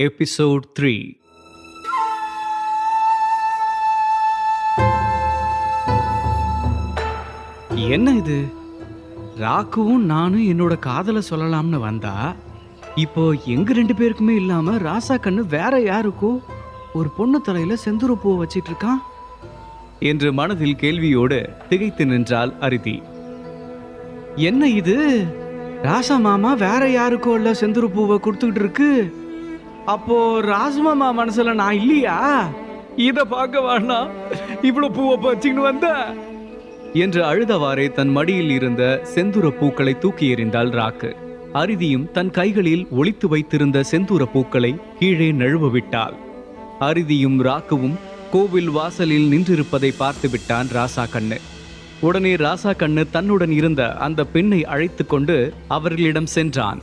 Episode three. என்ன இது? ராக்குவும் நானும் என்னோட காதலை சொல்லலாம்னு வந்தா இப்போ எங்க ரெண்டு பேருக்குமே இல்லாம ராசா கண்ணு வேற யாருக்கோ ஒரு பொண்ணு தலையில செந்தூர பூவை வச்சிட்டு இருக்கான்? என்று மனதில் கேள்வியோடு திகைத்து நின்றாள் அரிதி. என்ன இது? ராசா மாமா வேற யாருக்கோ இல்ல செந்தூர பூவை கொடுத்துக்கிட்டு இருக்கு? அப்போ ராஜ்மாமா மனசுல நான் இல்லையா? இத பார்க்க வேணாம். இவ்வளவு பூவை பறிச்சுக்கிட்டு வந்த. என்று அழுதவாறே தன் மடியில் இருந்த செந்தூர பூக்களை தூக்கி எறிந்தாள் ராக்கு. அரிதியும் தன் கைகளில் ஒளித்து வைத்திருந்த செந்தூர பூக்களை கீழே நழுவ விட்டாள். அரிதியும் ராக்குவும் கோவில் வாசலில் நின்றிருப்பதை பார்த்து விட்டான் ராசா கண்ணு. உடனே ராசா கண்ணு தன்னுடன் இருந்த அந்த பெண்ணை அழைத்து கொண்டு அவர்களிடம் சென்றான்.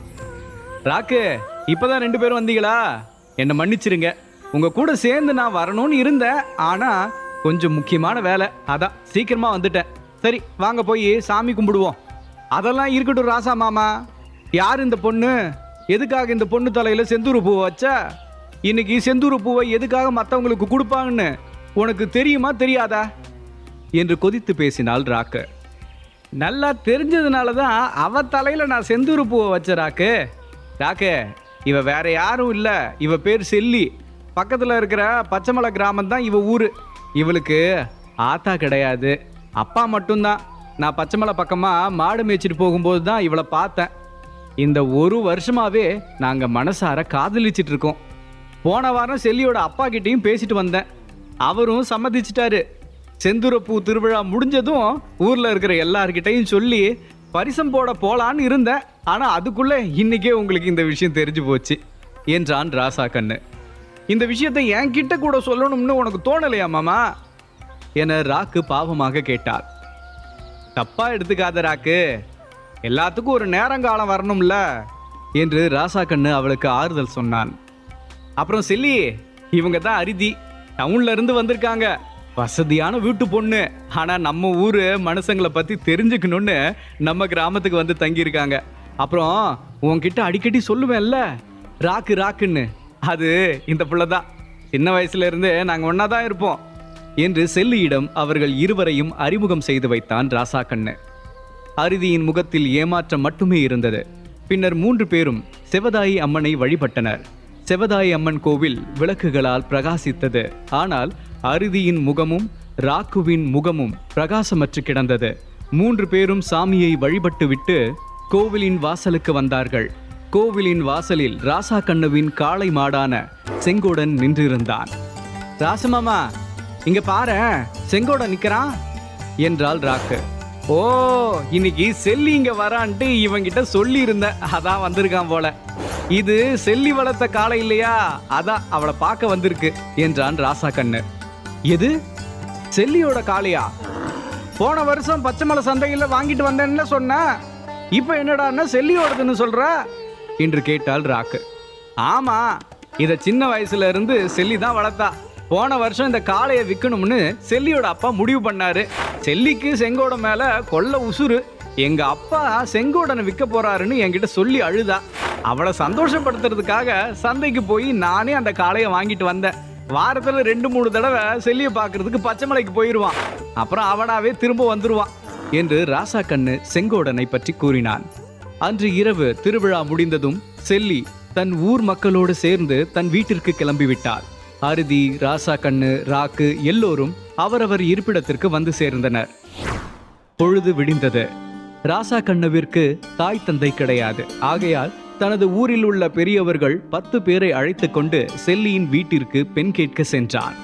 ராக்கு! இப்போதான் ரெண்டு பேரும் வந்தீங்களா? என்னை மன்னிச்சிருங்க. உங்க கூட சேர்ந்து நான் வரணும்னு இருந்தேன். ஆனா கொஞ்சம் முக்கியமான வேலை. அதான் சீக்கிரமா வந்துட்டேன். சரி வாங்க போய் சாமி கும்பிடுவோம். அதெல்லாம் இருக்கட்டும் ராசா மாமா. யார் இந்த பொண்ணு? எதுக்காக இந்த பொண்ணு தலையில செந்தூர் பூவை வச்சா? இன்னைக்கு செந்தூர் பூவை எதுக்காக மற்றவங்களுக்கு கொடுப்பாங்கன்னு உனக்கு தெரியுமா தெரியாதா? என்று கொதித்து பேசினாள் ராக்கு நல்லா தெரிஞ்சதுனால தான் அவ தலையில நான் செந்தூர் பூவை வச்ச ராக்கு. ராக்கு இவ வேற யாரும் இல்ல. இவ பேர் செல்லி. பக்கத்துல இருக்கிற பச்சைமலை கிராமம் தான் இவ ஊரு. இவளுக்கு ஆத்தா கிடையாது. அப்பா மட்டும்தான். நான் பச்சைமலை பக்கமா மாடு மேய்ச்சிட்டு போகும்போது தான் இவளை பார்த்தேன். இந்த ஒரு வருஷமாவே நாங்க மனசார காதலிச்சிட்டு இருக்கோம். போன வாரம் செல்லியோட அப்பா கிட்டயும் பேசிட்டு வந்தேன். அவரும் சம்மதிச்சிட்டாரு. செந்துரப்பூ திருவிழா முடிஞ்சதும் ஊர்ல இருக்கிற எல்லார்கிட்டையும் சொல்லி பரிசம் போட போலான்னு இருந்தேன். ஆனால் அதுக்குள்ள இன்னைக்கே உங்களுக்கு இந்த விஷயம் தெரிஞ்சு போச்சு. என்றான் ராசா கண்ணு. இந்த விஷயத்தை என்கிட்ட கூட சொல்லணும்னு உனக்கு தோணலையா மாமா? என ராக்கு பாவமாக கேட்டார். தப்பா எடுத்துக்காத ராக்கு. எல்லாத்துக்கும் ஒரு நேரங்காலம் வரணும்ல என்று ராசா கண்ணு அவளுக்கு ஆறுதல் சொன்னான். அப்புறம் செல்லி இவங்க தான் அரிதி. டவுன்ல இருந்து வந்திருக்காங்க. வசதியான வீட்டு பொண்ணு. ஆனா நம்ம ஊரு மனுஷங்களை பத்தி தெரிஞ்சுக்கணும்னு நம்ம கிராமத்துக்கு வந்து தங்கியிருக்காங்க. அப்புறம் உன்கிட்ட அடிக்கடி சொல்லுவேன்ல ராக்கு ராக்குன்னு. அது இந்த புள்ள தான் சின்ன வயசுல இருந்தே நாங்கள் ஒன்னா தான் இருப்போம் என்று செல்லியிடம் அவர்கள் இருவரையும் அறிமுகம் செய்து வைத்தான் ராசா கண்ணு. அருதியின் முகத்தில் ஏமாற்றம் மட்டுமே இருந்தது. பின்னர் மூன்று பேரும் செவதாயி அம்மனை வழிபட்டனர். செவதாயி அம்மன் கோவில் விளக்குகளால் பிரகாசித்தது. ஆனால் அருதியின் முகமும் ராக்குவின் முகமும் பிரகாசமற்று கிடந்தது. மூன்று பேரும் சாமியை வழிபட்டுவிட்டு கோவிலின் வாசலுக்கு வந்தார்கள். கோவிலின் வாசலில் ராசா கண்ணுவின் காளை மாடான செங்கோடன் நின்றிருந்தான். ராசமாமா இங்க பாரு செங்கோடன் நிக்கிறான் என்றாள் ராக்கு. ஓ இன்னைக்கு செல்லி இங்க வரான்ட்டு இவங்கிட்ட சொல்லி இருந்தேன் அதான் வந்திருக்கான் போல. இது செல்லி வளர்த்த காளை இல்லையா? அதான் அவளை பார்க்க வந்திருக்கு என்றான் ராசா கண்ணு எது? செல்லியோட காளையா? போன வருஷம் பச்சைமலை சந்தையில் வாங்கிட்டு வந்தேன்னு சொன்ன? இப்போ என்னடான்னா செல்லியோடதுன்னு சொல்ற? என்று கேட்டாள் ராக்கு. ஆமா இத சின்ன வயசுல இருந்து செல்லி தான் வளர்த்தா. போன வருஷம் இந்த காளையை விற்கணும்னு செல்லியோட அப்பா முடிவு பண்ணாரு. செல்லிக்கு செங்கோட மேல கொள்ள உசுறு. எங்க அப்பா செங்கோடனை விற்க போறாருன்னு என்கிட்ட சொல்லி அழுதா. அவளை சந்தோஷப்படுத்துறதுக்காக சந்தைக்கு போய் நானே அந்த காளையை வாங்கிட்டு வந்தேன். வாரத்துல ரெண்டு மூணு தடவை செல்லியை பார்க்கறதுக்கு பச்சைமலைக்கு போயிடுவான் அப்புறம் அவனாவே திரும்ப வந்துருவான். என்று ராசா கண்ணு செங்கோடனை பற்றி கூறினான். அன்று இரவு திருவிழா முடிந்ததும் செல்லி தன் ஊர் மக்களோடு சேர்ந்து தன் வீட்டிற்கு கிளம்பிவிட்டார். அருதி ராசா கண்ணு ராக்கு எல்லோரும் அவரவர் இருப்பிடத்திற்கு வந்து சேர்ந்தனர். பொழுது விடிந்தது. ராசா கண்ணுவிற்கு தாய் தந்தை கிடையாது. ஆகையால் தனது ஊரில் உள்ள பெரியவர்கள் பத்து பேரை அழைத்து கொண்டு செல்லியின் வீட்டிற்கு பெண் கேட்க சென்றான்.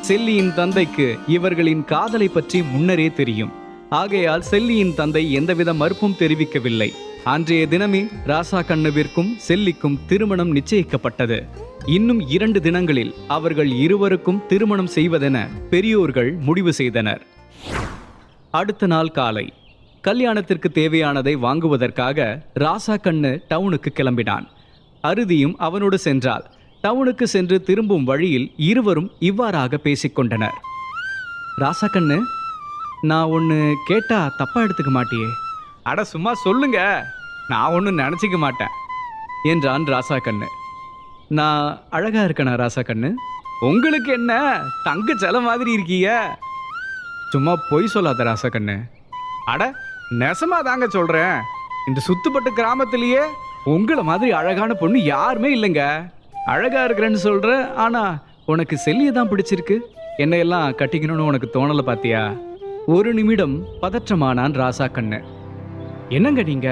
செல்லியின் தந்தைக்கு இவர்களின் காதலை பற்றி முன்னரே தெரியும். ஆகையால் செல்லியின் தந்தை எந்தவித மறுப்பும் தெரிவிக்கவில்லை. அன்றைய தினமே ராசா கண்ணுவிற்கும் செல்லிக்கும் திருமணம் நிச்சயிக்கப்பட்டது. இன்னும் இரண்டு தினங்களில் அவர்கள் இருவருக்கும் திருமணம் செய்வதென பெரியோர்கள் முடிவு செய்தனர். அடுத்த நாள் காலை கல்யாணத்திற்கு தேவையானதை வாங்குவதற்காக ராசா கண்ணு டவுனுக்கு கிளம்பினான். அருதியும் அவனோடு சென்றாள். டவுனுக்கு சென்று திரும்பும் வழியில் இருவரும் இவ்வாறாக பேசிக்கொண்டனர். ராசா கண்ணு நான் ஒன்று கேட்டா தப்பா எடுத்துக்க மாட்டியே. அட சும்மா சொல்லுங்க. நான் ஒன்றும் நினச்சிக்க மாட்டேன். என்றான் ராசா கண்ணு. நான் அழகா இருக்கேனா ராசா கண்ணு? உங்களுக்கு என்ன? தங்க சில மாதிரி இருக்கீங்க. சும்மா பொய் சொல்லாத ராசா கண்ணு. அட நெசமா தாங்க சொல்றேன். இந்த சுத்துப்பட்ட கிராமத்திலேயே உங்களை மாதிரி அழகான பொண்ணு யாருமே இல்லைங்க. அழகா இருக்கிறேன்னு சொல்ற ஆனா உனக்கு செல்லியை தான் பிடிச்சிருக்கு. என்னையெல்லாம் கட்டிக்கணும்னு உனக்கு தோணல பாத்தியா? ஒரு நிமிடம் பதற்றமானான் ராசா கண்ணு. என்னங்க நீங்க?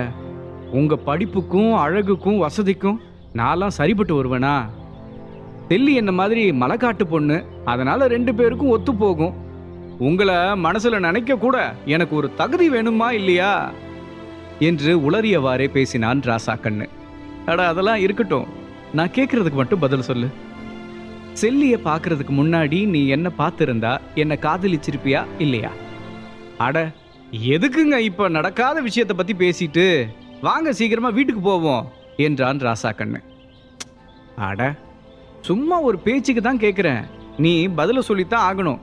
உங்க படிப்புக்கும் அழகுக்கும் வசதிக்கும் நான்லாம் சரிப்பட்டு வருவேனா தெல்லி என்ன மாதிரி மலைக்காட்டு பொண்ணு அதனால ரெண்டு பேருக்கும் ஒத்து போகும். உங்களை மனசுல நினைக்க கூட எனக்கு ஒரு தகுதி வேணுமா இல்லையா? என்று உளறியவாறே பேசினான் ராசா கண்ணு. அட அதெல்லாம் இருக்கட்டும். நான் கேட்கறதுக்கு மட்டும் பதில் சொல்லு. செல்லியை பார்க்கறதுக்கு முன்னாடி நீ என்ன பார்த்துருந்தா என்ன காதலிச்சிருப்பியா இல்லையா? அட எதுக்குங்க இப்ப நடக்காத விஷயத்தை பத்தி பேசிட்டு? வாங்க சீக்கிரமா வீட்டுக்கு போவோம் என்றான் ராசா கண்ணு. அட சும்மா ஒரு பேச்சுக்கு தான் கேட்குறேன் நீ பதில சொல்லித்தான் ஆகணும்.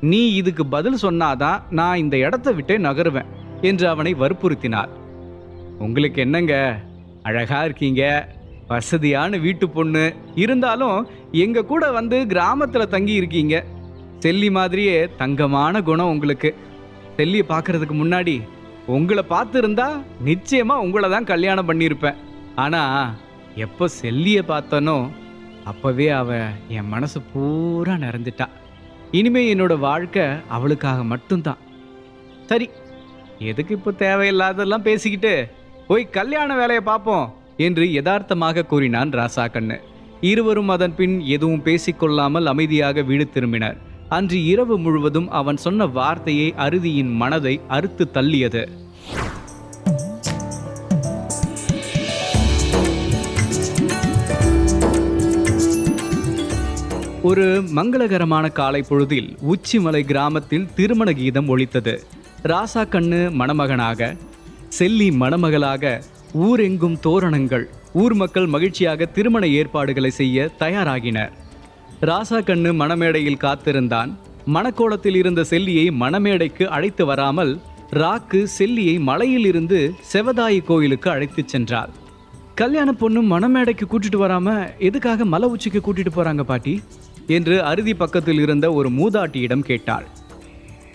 நீ இதுக்கு பதில் சொன்னாதான் நான் இந்த இடத்த விட்டே நகருவேன் என்று அவனை வற்புறுத்தினார் உங்களுக்கு என்னங்க? அழகா இருக்கீங்க வசதியான வீட்டு பொண்ணு. இருந்தாலும் எங்க கூட வந்து கிராமத்துல தங்கி இருக்கீங்க. செல்லி மாதிரியே தங்கமான குணம் உங்களுக்கு. செல்லியை பார்க்கறதுக்கு முன்னாடி உங்களை பார்த்துருந்தா நிச்சயமாக உங்களை தான் கல்யாணம் பண்ணியிருப்பேன். ஆனால் எப்போ செல்லியை பார்த்தனோ அப்பவே அவ என் மனசு பூரா நிறைஞ்சிட்டா இனிமே என்னோட வாழ்க்கை அவளுக்காக மட்டும்தான். சரி எதுக்கு இப்போ தேவையில்லாதெல்லாம் பேசிக்கிட்டு போய் கல்யாண வேலையை பார்ப்போம் என்று யதார்த்தமாக கூறினான் ராசா கண்ணு. இருவரும் அதன் பின் எதுவும் பேசிக்கொள்ளாமல் அமைதியாக வீடு திரும்பினர். அன்று இரவு முழுவதும் அவன் சொன்ன வார்த்தையை அறுதியின் மனதை அறுத்து தள்ளியது. ஒரு மங்களகரமான காலை பொழுதில் உச்சிமலை கிராமத்தில் திருமண கீதம் ஒலித்தது ராசா கண்ணு மணமகனாக செல்லி மணமகளாக ஊரெங்கும் தோரணங்கள் ஊர் மக்கள் மகிழ்ச்சியாக திருமண ஏற்பாடுகளை செய்ய தயாராகினர். ராசா கண்ணு மணமேடையில் காத்திருந்தான். மணக்கோலத்தில் இருந்த செல்லியை மணமேடைக்கு அழைத்து வராமல் ராக்கு செல்லியை மலையில் இருந்து செவதாயி கோயிலுக்கு அழைத்துச் சென்றாள் கல்யாண பொண்ணு மணமேடைக்கு கூட்டிட்டு வராம எதுக்காக மலை உச்சிக்கு கூட்டிட்டு போறாங்க பாட்டி? என்று அருதி பக்கத்தில் இருந்த ஒரு மூதாட்டியிடம் கேட்டாள்.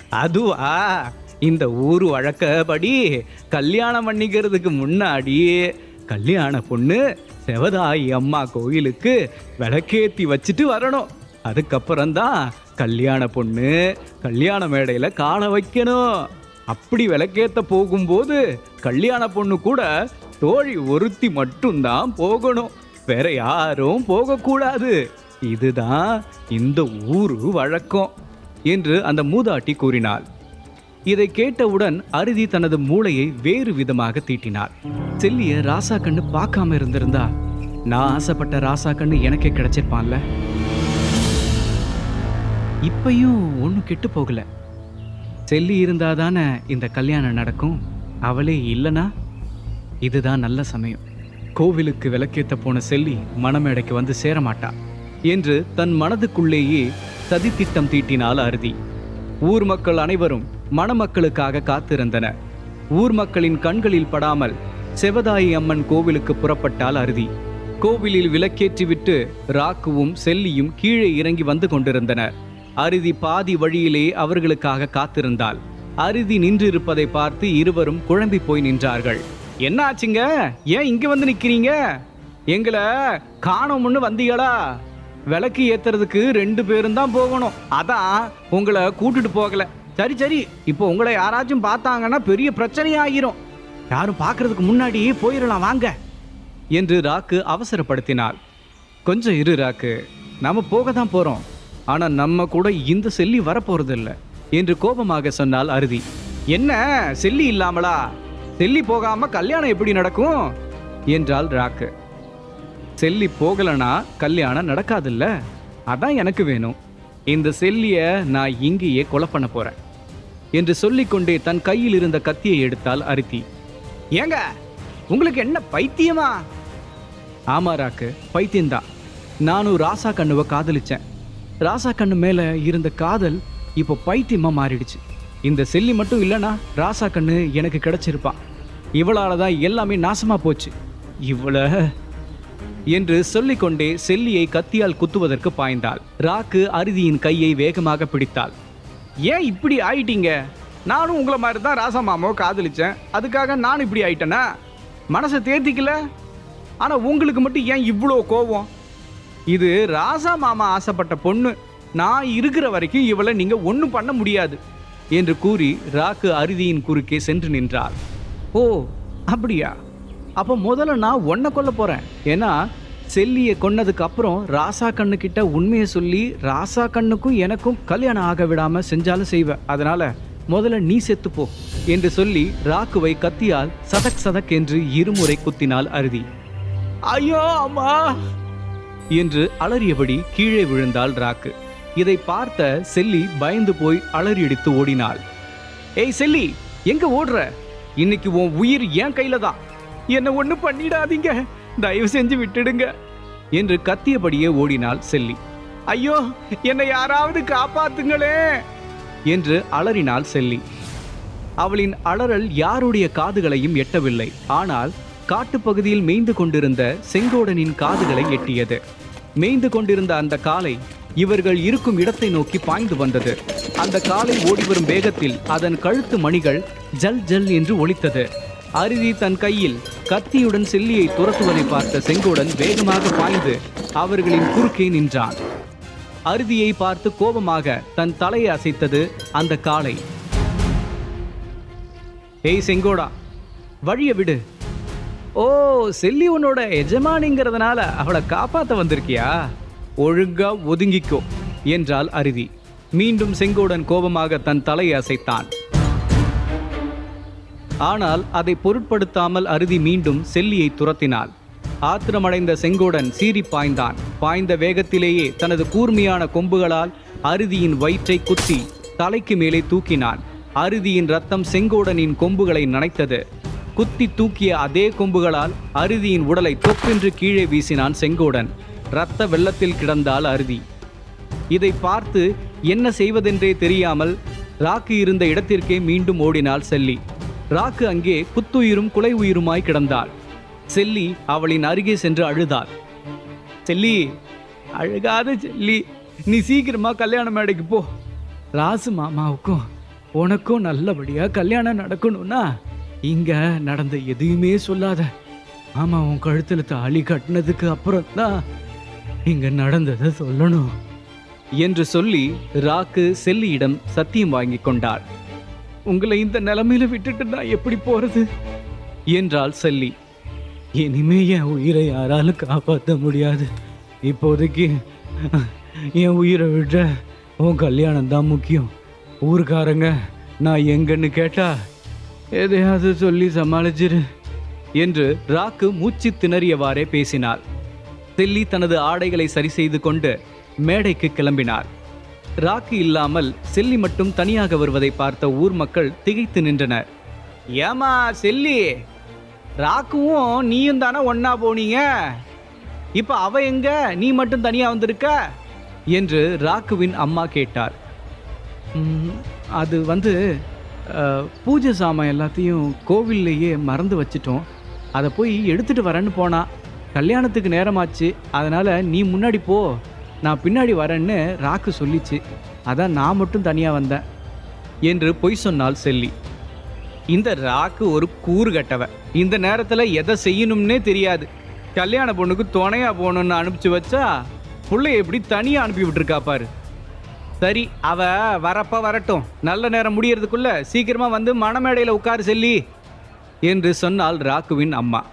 அதுவா? இந்த ஊர் வழக்கப்படி கல்யாணம் பண்ணிக்கிறதுக்கு முன்னாடி கல்யாண பொண்ணு செவதாயி அம்மா கோயிலுக்கு விளக்கேத்தி வச்சுட்டு வரணும். அதுக்கப்புறம்தான் கல்யாண பொண்ணு கல்யாண மேடையில் காலை வைக்கணும். அப்படி விளக்கேத்த போகும்போது கல்யாண பொண்ணு கூட தோழி ஒருத்தி மட்டும்தான் போகணும். வேற யாரும் போகக்கூடாது. இதுதான் இந்த ஊரு வழக்கம் என்று அந்த மூதாட்டி கூறினாள். இதை கேட்டவுடன் அருதி தனது மூளையை வேறு விதமாக தீட்டினாள் செல்லிய ராசா கண்ணு பார்க்காம இருந்திருந்தா நான் ஆசைப்பட்ட ராசா கண்ணு எனக்கே கிடைச்சிருப்பான்ல. இப்பயும் ஒன்றும் கெட்டு போகல. செல்லி இருந்தாதானே இந்த கல்யாணம் நடக்கும்? அவளே இல்லைனா? இதுதான் நல்ல சமயம். கோவிலுக்கு விளக்கேத்த போன செல்லி மணமேடைக்கு வந்து சேரமாட்டா என்று தன் மனதுக்குள்ளேயே சதித்திட்டம் தீட்டினாள் அருதி. ஊர் மக்கள் அனைவரும் மணமக்களுக்காக காத்திருந்தன. ஊர் மக்களின் கண்களில் படாமல் செவதாயி அம்மன் கோவிலுக்கு புறப்பட்டால் அருதி. கோவிலில் விளக்கேற்றிவிட்டு ராக்குவும் செல்லியும் கீழே இறங்கி வந்து கொண்டிருந்தனர் அருதி பாதி வழியிலே அவர்களுக்காக காத்திருந்தாள். அருதி நின்றிருப்பதை பார்த்து இருவரும் குழம்பி போய் நின்றார்கள். என்ன ஆச்சுங்க ஏன் இங்க வந்து நிக்கிறீங்க? எங்களை காணோம்னு வந்தீங்களா? விளக்கு ஏத்துறதுக்கு ரெண்டு பேரும் தான் போகணும். அதான் உங்களை கூட்டிட்டு போகல. சரி சரி. இப்போ உங்களை யாராச்சும் பார்த்தாங்கன்னா பெரிய பிரச்சனை ஆகிரும் யாரும் பார்க்கறதுக்கு முன்னாடி போயிடலாம் வாங்க. என்று ராக்கு அவசரப்படுத்தினாள். கொஞ்சம் இரு ராக்கு. நாம் போக தான் போகிறோம் ஆனால் நம்ம கூட இந்த செல்லி வரப்போகிறதில்ல என்று கோபமாக சொன்னால் அருதி. என்ன? செல்லி இல்லாமலா? செல்லி போகாம கல்யாணம் எப்படி நடக்கும்? என்றாள் ராக்கு. செல்லி போகலனா கல்யாணம் நடக்காதுல்ல? அதான் எனக்கு வேணும். இந்த செல்லிய நான் இங்கேயே கொலை பண்ண போறேன் என்று சொல்லிக்கொண்டே தன் கையில் இருந்த கத்தியை எடுத்தால் அரித்தி. ஏங்க உங்களுக்கு என்ன பைத்தியமா? ஆமா ராக்கு பைத்தியம்தான் நானும் ராசா கண்ணுவை காதலிச்சேன். ராசா கண்ணு மேல இருந்த காதல் இப்போ பைத்தியமா மாறிடுச்சு. இந்த செல்லி மட்டும் இல்லைனா ராசா கண்ணு எனக்கு கிடைச்சிருப்பான் இவளால தான் எல்லாமே நாசமா போச்சு. இவ்வளோ என்று சொல்லிக்கொண்டே செல்லியை கத்தியால் குத்துவதற்கு பாய்ந்தாள். ராக்கு அருதியின் கையை வேகமாக பிடித்தாள். ஏன் இப்படி ஆயிட்டீங்க? நானும் உங்களை மாதிரி தான் ராசா மாமாவை காதலிச்சேன். அதுக்காக நானும் இப்படி ஆயிட்டேனா? மனசை தேர்த்திக்கல ஆனால் உங்களுக்கு மட்டும் ஏன் இவ்வளோ கோவம் இது ராசா மாமா ஆசைப்பட்ட பொண்ணு. நான் இருக்கிற வரைக்கும் இவளை நீங்கள் ஒன்றும் பண்ண முடியாது என்று கூறி ராக்கு அருதியின் குறுக்கே சென்று நின்றாள். ஓ அப்படியா? அப்போ முதல்ல நான் உன்னை கொல்ல போகிறேன் ஏன்னா செல்லியை கொன்னதுக்கு அப்புறம் ராசா கண்ணு கிட்ட உண்மையை சொல்லி ராசா கண்ணுக்கும் எனக்கும் கல்யாணம் ஆக விடாமல் செஞ்சாலும் செய்வேன். அதனால முதல்ல நீ செத்துப்போ என்று சொல்லி ராக்குவை கத்தியால் சதக் சதக் என்று இருமுறை குத்தினாள் அருதி. ஐயோ அம்மா! என்று அலறியபடி கீழே விழுந்தாள் ராக்கு. இதை பார்த்த செல்லி பயந்து போய் அலறியடித்து ஓடினாள். ஏய் செல்லி எங்க ஓடுற? இன்னைக்கு உன் உயிர் என் கையில தான். என்ன ஒண்ணு பண்ணிடாதீங்க. தயவு செஞ்சு விட்டுடுங்க. என்று கத்தியபடியே ஓடினாள் செல்லி. ஐயோ என்னை யாராவது காப்பாத்துங்களே என்று அலறினாள் செல்லி. அவளின் அலறல் யாருடைய காதுகளையும் எட்டவில்லை. ஆனால் காட்டுப்பகுதியில் மேய்ந்து கொண்டிருந்த செங்கோடனின் காதுகளை எட்டியது. மேய்ந்து கொண்டிருந்த அந்த காலை இவர்கள் இருக்கும் இடத்தை நோக்கி பாய்ந்து வந்தது. அந்த காலை ஓடிவரும் வேகத்தில் அதன் கழுத்து மணிகள் ஜல் ஜல் என்று ஒலித்தது. அருவி தன் கையில் கத்தியுடன் செல்லியை துரத்துவதை பார்த்த செங்கோடன் வேகமாக பாய்ந்து அவர்களின் குறுக்கே நின்றான். அருவியை பார்த்து கோபமாக தன் தலையை அசைத்தது அந்த காளை. ஏய் செங்கோடா வழிய விடு. ஓ செல்லி உன்னோட எஜமானிங்கிறதுனால அவளை காப்பாத்த வந்திருக்கியா? ஒழுங்கா ஒதுங்கிக்கோ என்றாள் அருவி. மீண்டும் செங்கோடன் கோபமாக தன் தலையை அசைத்தான். ஆனால் அதை பொருட்படுத்தாமல் அருதி மீண்டும் செல்லியை துரத்தினாள். ஆத்திரமடைந்த செங்கோடன் சீறி பாய்ந்தான். பாய்ந்த வேகத்திலேயே தனது கூர்மையான கொம்புகளால் அருதியின் வயிற்றை குத்தி தலைக்கு மேலே தூக்கினான். அருதியின் ரத்தம் செங்கோடனின் கொம்புகளை நனைத்தது. குத்தி தூக்கிய அதே கொம்புகளால் அருதியின் உடலை தொப்பென்று கீழே வீசினான் செங்கோடன். இரத்த வெள்ளத்தில் கிடந்தால் அருதி. இதை பார்த்து என்ன செய்வதென்றே தெரியாமல் ராக்கு இருந்த இடத்திற்கே மீண்டும் ஓடினாள் செல்லி. ராக்கு அங்கே புத்துயிரும் குலை உயிருமாய் கிடந்தாள். செல்லி அவளின் அருகே சென்று அழுதாள். செல்லி அழுகாத செல்லி. நீ சீக்கிரமா கல்யாண மேடைக்கு போ. ராசு மாமாவுக்கும் உனக்கும் நல்லபடியா கல்யாணம் நடக்கணும்னா இங்க நடந்த எதையுமே சொல்லாத. ஆமா உன் கழுத்துல தாலி கட்டினதுக்கு அப்புறம் தான் இங்க நடந்ததை சொல்லணும். என்று சொல்லி ராக்கு செல்லியிடம் சத்தியம் வாங்கி கொண்டாள். உங்களை இந்த நிலைமையில விட்டுட்டு நான் எப்படி போறது? என்றாள் செல்லி. இனிமே என் உயிரை யாராலும் காப்பாற்ற முடியாது. இப்போதைக்கு என் உயிரை விட உன் கல்யாணம் தான் முக்கியம். ஊருக்காரங்க நான் எங்கன்னு கேட்டா எதையாவது சொல்லி சமாளிச்சிரு என்று ராக்கு மூச்சு திணறியவாறே பேசினார் செல்லி தனது ஆடைகளை சரி செய்து கொண்டு மேடைக்கு கிளம்பினார் ராக்கு இல்லாமல் செல்லி மட்டும் தனியாக வருவதை பார்த்த ஊர் மக்கள் திகைத்து நின்றனர். ஏமா செல்லி ராக்குவும் நீயும் தானே ஒன்னா போனீங்க? இப்போ அவ எங்க? நீ மட்டும் தனியா வந்திருக்க? என்று ராக்குவின் அம்மா கேட்டார். அது வந்து பூஜை சாமான் எல்லாத்தையும் கோவில்லையே மறந்து வச்சிட்டோம். அதை போய் எடுத்துட்டு வரேன்னு போனா கல்யாணத்துக்கு நேரமாச்சு அதனால நீ முன்னாடி போ. நான் பின்னாடி வரேன்னு ராக்கு சொல்லிச்சு. அதான் நான் மட்டும் தனியாக வந்தேன். என்று பொய் சொன்னாள் செல்லி. இந்த ராக்கு ஒரு கூறு கட்டவ. இந்த நேரத்தில் எதை செய்யணும்னே தெரியாது. கல்யாண பொண்ணுக்கு துணையாக போகணும்னு அனுப்பிச்சு வச்சா பிள்ளைய எப்படி தனியாக அனுப்பி விட்டுருக்கா பாரு. சரி அவ வரப்ப வரட்டும். நல்ல நேரம் முடியறதுக்குள்ள சீக்கிரமா வந்து மணமேடையில் உட்காரு செல்லி என்று சொன்னாள் ராக்குவின் அம்மா.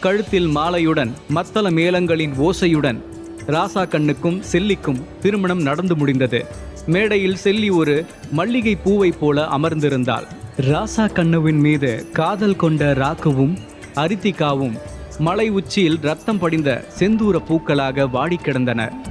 கழுத்தில் மாலையுடன் மத்தள மேளங்களின் ஓசையுடன் ராசா கண்ணுக்கும் செல்லிக்கும் திருமணம் நடந்து முடிந்தது. மேடையில் செல்லி ஒரு மல்லிகை பூவைப் போல அமர்ந்திருந்தாள். ராசா கண்ணுவின் மீது காதல் கொண்ட ராக்குவும் அரித்திகாவும் மலை உச்சியில் ரத்தம் படிந்த செந்தூர பூக்களாக வாடி கிடந்தன